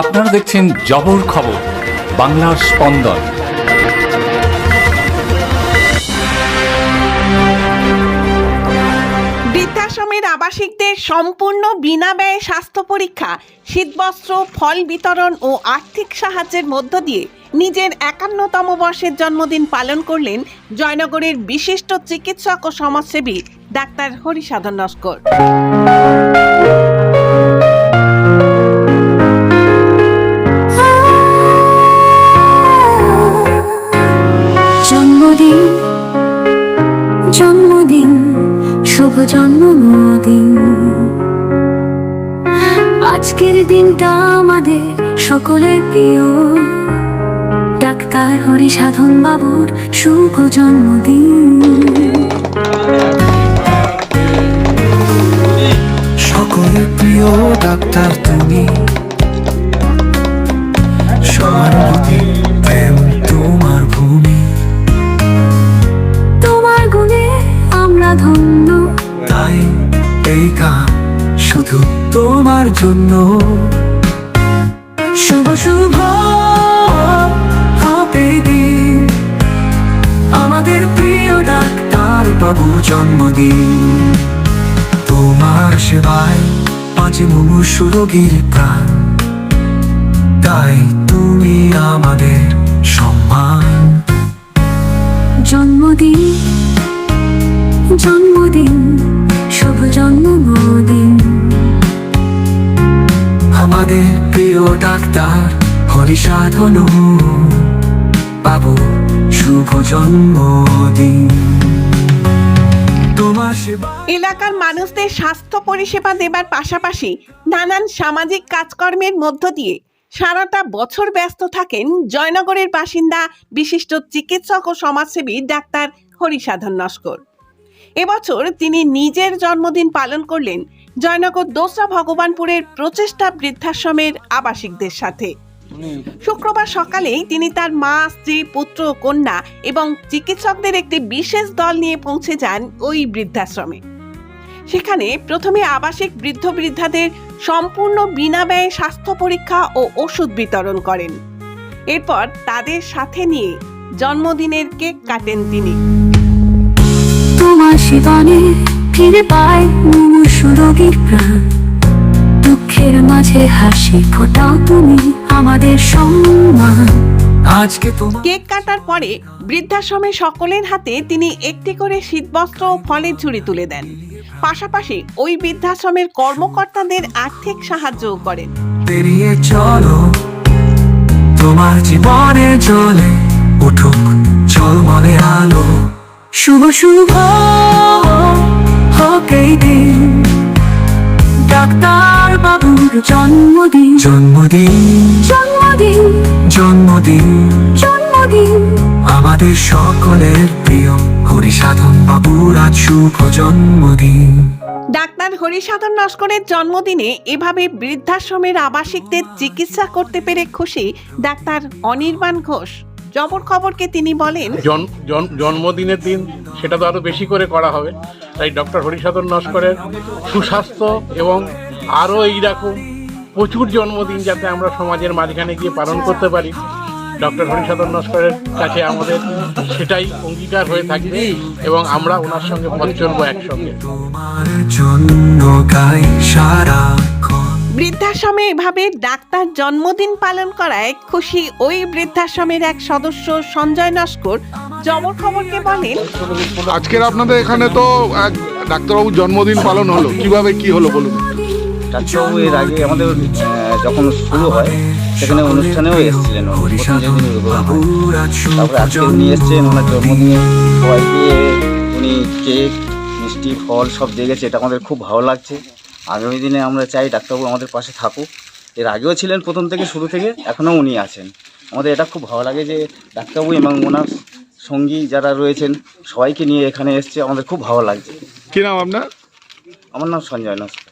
আপনারা দেখছেন জবর খবর, বাংলার স্পন্দন। বৃদ্ধাশ্রমের আবাসিকদের সম্পূর্ণ বিনা ব্যয়ে স্বাস্থ্য পরীক্ষা, শীতবস্ত্র, ফল বিতরণ ও আর্থিক সাহায্যের মধ্য দিয়ে নিজের একান্নতম বর্ষের জন্মদিন পালন করলেন জয়নগরের বিশিষ্ট চিকিৎসক ও সমাজসেবী ডাক্তার হরিসাধন নস্কর। শুভ জন্মদিন আজকের দিনটা আমাদের সকলের প্রিয়। ডাক্তার হরি সাধন বাবুর শুভ জন্মদিন সকলের প্রিয় ডাক্তার তুমি। সহানুভূতি শুধু তোমার জন্য। শুভ শুভ হাতে দিন। আমাদের প্রিয় ডাক্তার বাবু জন্মদিন। তোমার সেবায় পাঁচে মুমুষ রোগীর প্রাণ। ডাক্তার বাবু শুভ জন্মদিন। এলাকার মানুষদের স্বাস্থ্য পরিষেবা দেবার পাশাপাশি নানান সামাজিক কাজকর্মের মধ্য দিয়ে সারাটা বছর ব্যস্ত থাকেন জয়নগরের বাসিন্দা, বিশিষ্ট চিকিৎসক ও সমাজসেবী ডাক্তার হরিসাধন নস্কর। এবছর তিনি নিজের জন্মদিন পালন করলেন জয়নগর দোসরা ভগবানপুরের প্রচেষ্টা বৃদ্ধাশ্রমের আবাসিকদের সাথে। শুক্রবার সকালেই তিনি তার মা, স্ত্রী, পুত্র, কন্যা এবং চিকিৎসকদের একটি বিশেষ দল নিয়ে পৌঁছে যান ওই বৃদ্ধাশ্রমে। সেখানে প্রথমে আবাসিক বৃদ্ধ বৃদ্ধাদের সম্পূর্ণ বিনা ব্যয়ে স্বাস্থ্য পরীক্ষা ও ওষুধ বিতরণ করেন। এরপর তাদের সাথে নিয়ে জন্মদিনের কেক কাটেন তিনি। তোমার ফিরে পায় মুমূর্ষু রোগীর প্রাণ। দুঃখের মাঝে হাসি ফোটাও তুমি আমাদের সম্মান। আজকে তোমার কেক কাটার পরে বৃদ্ধাশ্রমে সকলের হাতে তিনি একটি করে শীতবস্ত্র ও ফলের ঝুড়ি তুলে দেন। পাশাপাশি ওই বৃদ্ধাশ্রমের কর্মকর্তাদের আর্থিক সাহায্যও করেন। পেরিয়ে চলো তোমার জীবনে চলে উঠুক ঝলমলে আলো। শুভ শুভ দিন। ডাক্তার বাবুর জন্মদিন। জন্মদিন। জন্মদিন। জন্মদিন। জন্মদিন। আমাদের সকলের প্রিয় হরিসাধন বাবুর আজ শুভ জন্মদিন। ডাক্তার হরিসাধন নস্করের জন্মদিনে এভাবে বৃদ্ধাশ্রমের আবাসিকদের চিকিৎসা করতে পেরে খুশি ডাক্তার অনির্বাণ ঘোষ। জবর খবরকে তিনি বলেন জন- জন- জন্মদিনের দিন সেটা তো আরও বেশি করে করা হবে। তাই ডক্টর হরিসাধন নস্করের সুস্বাস্থ্য এবং আরও এইরকম প্রচুর জন্মদিন যাতে আমরা সমাজের মাঝখানে গিয়ে পালন করতে পারি ডক্টর হরিসাধন নস্করের কাছে আমাদের সেটাই অঙ্গীকার হয়ে থাকবে এবং আমরা ওনার সঙ্গে পথ চলবো একসঙ্গে। বৃদ্ধাশ্রমে এভাবে ডাক্তার জন্মদিন পালন করায় খুশি ওই বৃদ্ধাশ্রমের এক সদস্য সঞ্জয় নস্কর। জবর খবরকে বলেন? আজকের আপনাদের এখানে তো এক ডাক্তারবাবুর জন্মদিন পালন হলো। কীভাবে কি হলো বলুন? ডাক্তারবাবু এর আগে আমাদের যখন শুরু হয় সেখানে অনুষ্ঠানেও এসেছিলেন তারপরে আজকে উনি এসছেন ওনার জন্মদিনে সবাইকে উনি কেক মিষ্টি ফল সব দিয়ে গেছে এটা আমাদের খুব ভালো লাগছে। আগামী দিনে আমরা চাই ডাক্তারবাবু আমাদের পাশে থাকুক। এর আগেও ছিলেন প্রথম থেকে শুরু থেকে এখনও উনি আছেন। আমাদের এটা খুব ভালো লাগে যে ডাক্তারবাবু এবং ওনার সঙ্গী যারা রয়েছেন সবাইকে নিয়ে এখানে এসছে আমাদের খুব ভালো লাগছে। কী নাম আপনার? আমার নাম সঞ্জয় নস্কর।